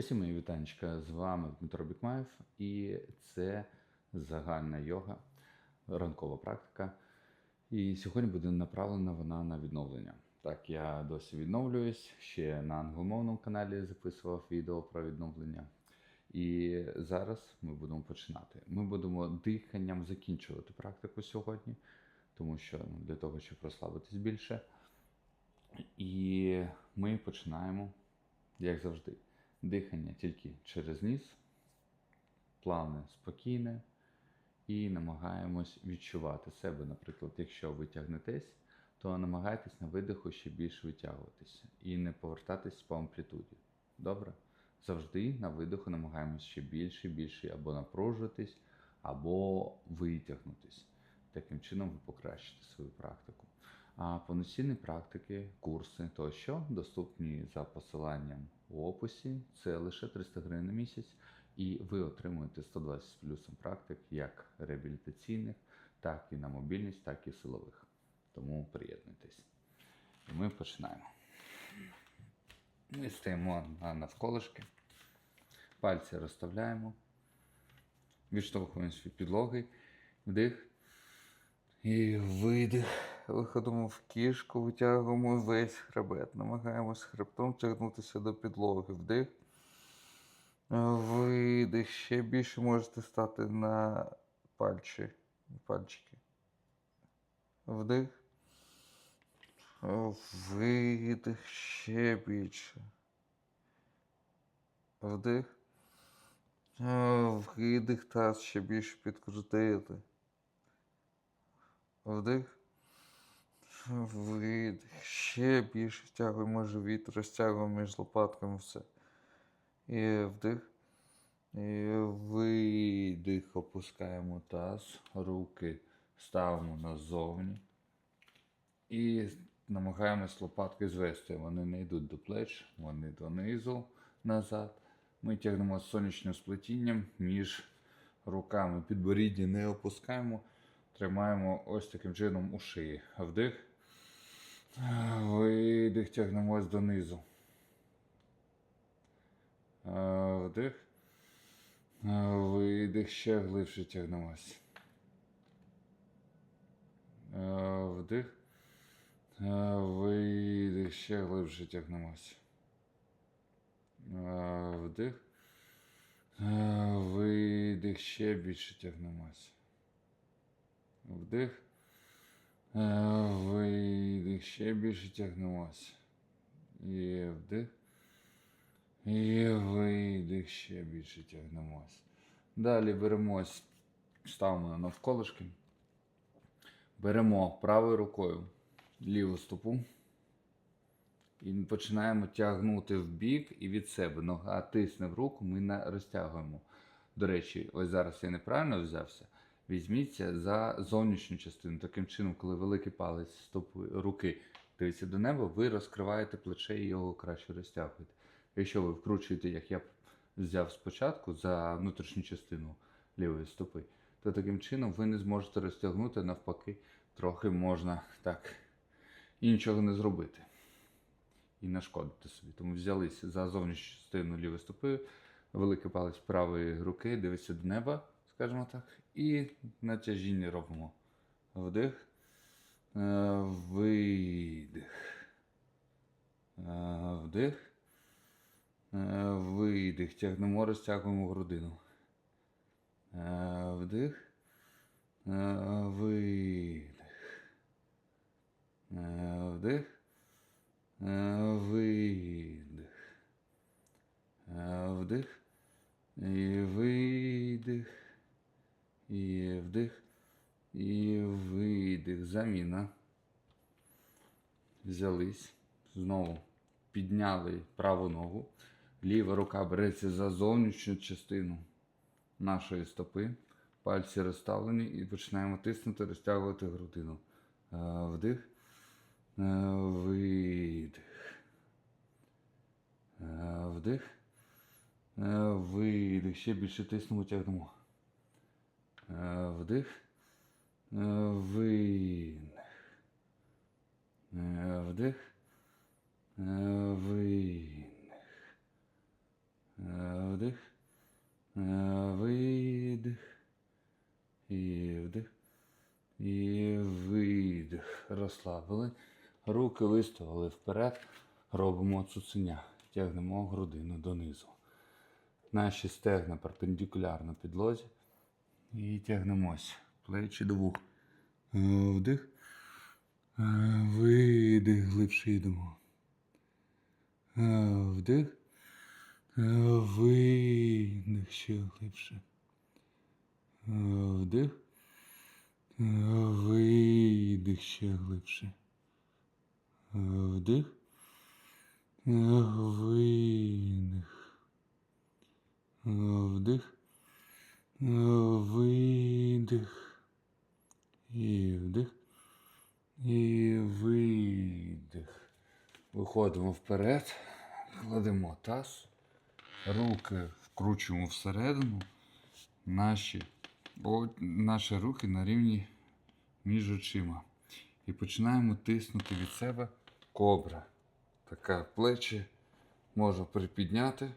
Усім мої вітанечка, з вами Дмитро Бікмаєв, і це загальна йога, ранкова практика. І сьогодні буде направлена вона на відновлення. Так, я досі відновлююсь, ще на англомовному каналі записував відео про відновлення. І зараз ми будемо починати. Ми будемо диханням закінчувати практику сьогодні, тому що ну, для того, щоб розслабитись більше. І ми починаємо, як завжди, дихання тільки через ніс, плавне, спокійне, і намагаємось відчувати себе. Наприклад, якщо ви тягнетесь, то намагайтесь на видиху ще більше витягуватися і не повертатись по амплітуді. Добре? Завжди на видиху намагаємось ще більше і більше або напружитись, або витягнутись. Таким чином ви покращите свою практику. А повноцінні практики, курси тощо доступні за посиланням у описі. Це лише 300 гривень на місяць, і ви отримуєте 120 з плюсом практик як реабілітаційних, так і на мобільність, так і силових. Тому приєднуйтесь. І ми починаємо. Ми стоїмо на навколишки, пальці розставляємо, відштовхуємося від підлоги, вдих. І видих. Виходимо в кішку, витягуємо весь хребет. Намагаємось хребтом тягнутися до підлоги. Вдих. Видих. Ще більше можете стати на пальчі, пальчики. Вдих. Видих. Ще більше. Вдих. Видих таз ще більше підкрутити. Вдих. Видих. Ще більше втягуємо живіт, розтягуємо між лопатками все. І вдих. І видих. Опускаємо таз. Руки ставимо назовні. І намагаємось лопатки звести. Вони не йдуть до плеч, вони донизу назад. Ми тягнемо сонячним сплетінням між руками. Підборіддя не опускаємо. Тримаємо ось таким чином у шиї. Вдих. Видих, тягнемось донизу. Вдих. Видих, ще глибше тягнемось. Вдих. Видих, ще глибше тягнемось. Вдих. Видих, ще більше тягнемось. Вдих. Видих. Ще більше тягнемось. І вдих. І видих. Ще більше тягнемось. Далі беремось, ставимо навколишки. Беремо правою рукою ліву стопу. І починаємо тягнути в бік і від себе. Нога тисне в руку, ми на- розтягуємо. До речі, ось зараз я неправильно взявся. Візьміться за зовнішню частину. Таким чином, коли великий палець стопи, руки дивиться до неба, ви розкриваєте плече і його краще розтягуєте. Якщо ви вкручуєте, як я взяв спочатку, за внутрішню частину лівої стопи, то таким чином ви не зможете розтягнути, навпаки, трохи можна так і нічого не зробити. І нашкодити собі. Тому взялися за зовнішню частину лівої стопи, великий палець правої руки, дивиться до неба, скажімо так, і натяжіння робимо. Вдих, е, видих. Е, Вдих. е, Видих. Тягнемо, розтягуємо грудину. Вдих. Видих. Вдих. Видих. Вдих. І видих. І вдих. І видих. Заміна. Взялись. Знову підняли праву ногу. Ліва рука береться за зовнішню частину нашої стопи. Пальці розставлені і починаємо тиснути, розтягувати грудину. Е, Вдих. Е, Видих. Е, Вдих. Видих. Ще більше тиснемо, тягнемо. Е, вдих. Е, Виних. Е, вдих. Виних. Вдих. Видих. І вдих. І видих. Розслабили. Руки виставили вперед. Робимо цуценя. Тягнемо грудину донизу. Наші стегна перпендикулярно підлозі. І тягнемось. Плечі до вух. Е, Вдих. Е, Видих, глибше йдемо. Е, Вдих. Видих ще глибше. Вдих. Видих ще глибше. Вдих. Видих. Вдих. Видих. І вдих. І видих. Виходимо вперед. Кладемо таз. Руки вкручуємо всередину. Наші, о, наші руки на рівні між очима. І починаємо тиснути від себе кобра. Така плечі можна припідняти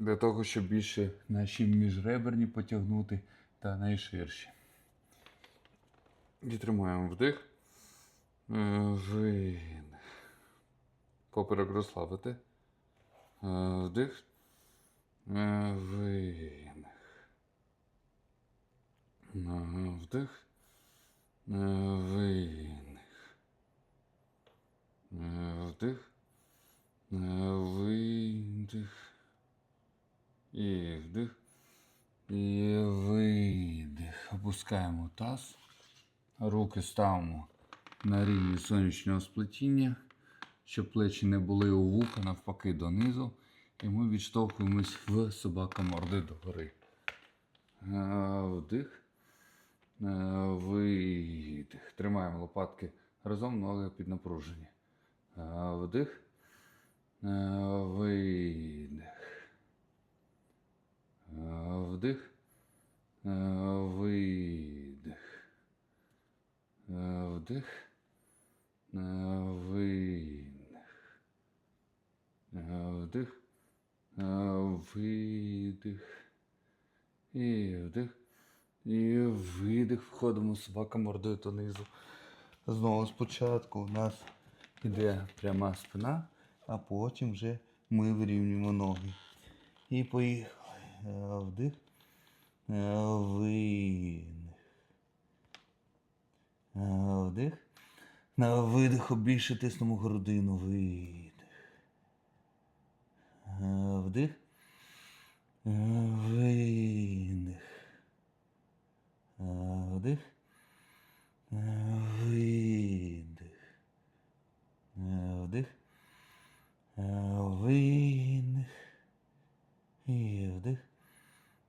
для того, щоб більше наші міжреберні потягнути та найширші. І вдих. Е, Видих. Поперек розслабити. Е, Вдих. Е. Е, Вдих. Видих. Е, Вдих. Видих. І вдих. І видих. Опускаємо таз. Руки ставимо на рівні сонячного сплетіння, щоб плечі не були у вуха, навпаки, донизу. І ми відштовхуємось в собака морди догори. Е, Вдих. Е, Видих. Тримаємо лопатки разом, ноги під напружені. Е, Вдих. Видих. Вдих. Е, Видих. Е, Вдих. Е, Видих. Вдих. Видих. І вдих. І видих. Входимо собака мордою донизу. Знову спочатку у нас іде пряма спина, а потім вже ми вирівнюємо ноги. І поїхали. Е, Вдих. Е, Видих. Е, Вдих. На видиху більше тиснемо грудину. Видих. Вдих. Видих. Вдих. Видих. Вдих. Видих. І вдих.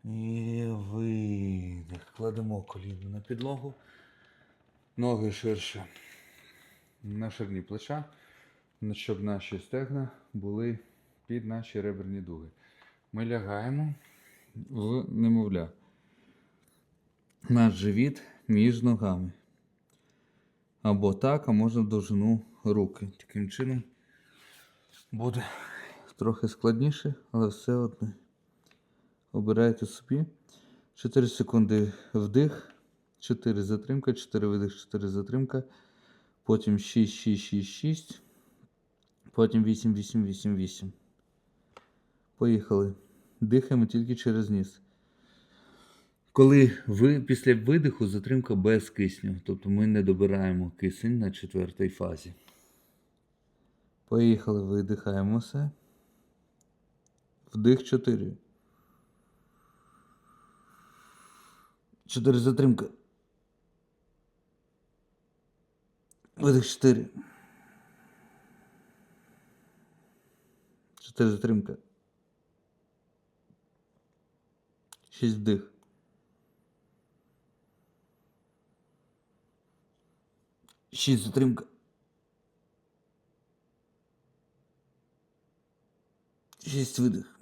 І видих. Кладемо коліно на підлогу. Ноги ширше на ширині плеча, щоб наші стегна були під наші реберні дуги. Ми лягаємо в немовля. Наш живіт між ногами. Або так, а можна в довжину руки. Таким чином буде трохи складніше, але все одне. Обирайте собі. 4 секунди вдих, 4 затримка, 4 видих, 4 затримка. Потім 6, 6, 6, 6. Потім 8, 8, 8, 8. Поїхали. Дихаємо тільки через ніс. Коли ви після видиху затримка без кисню, тобто ми не добираємо кисень на четвертій фазі. Поїхали, видихаємо все. Вдих 4. 4 затримка. Видих 4. 4 затримка. 6 вдих. 6 затримка. 6 видих.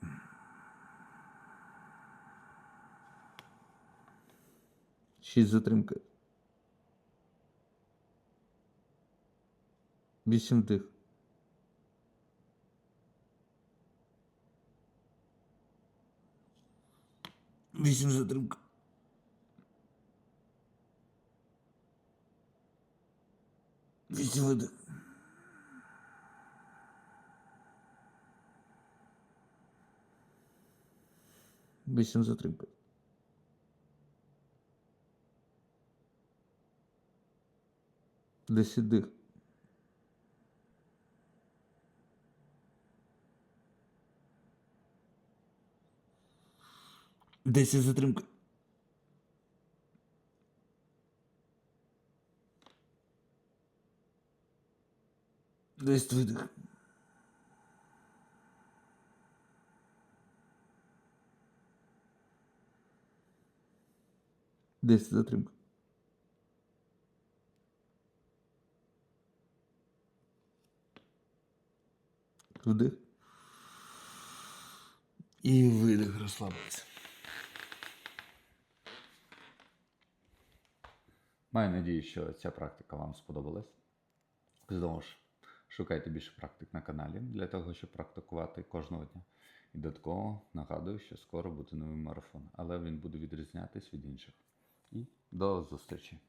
Шість затримка. Вісім вдих. Вісім затримка. Вісім видих. Вісім затримка. Десять дих. Десять затримка. Десять видих. Десять затримка. Вдих. І видих розслабився. Маю надію, що ця практика вам сподобалась. Знову ж, шукайте більше практик на каналі для того, щоб практикувати кожного дня. І додатково нагадую, що скоро буде новий марафон, але він буде відрізнятись від інших. І до зустрічі!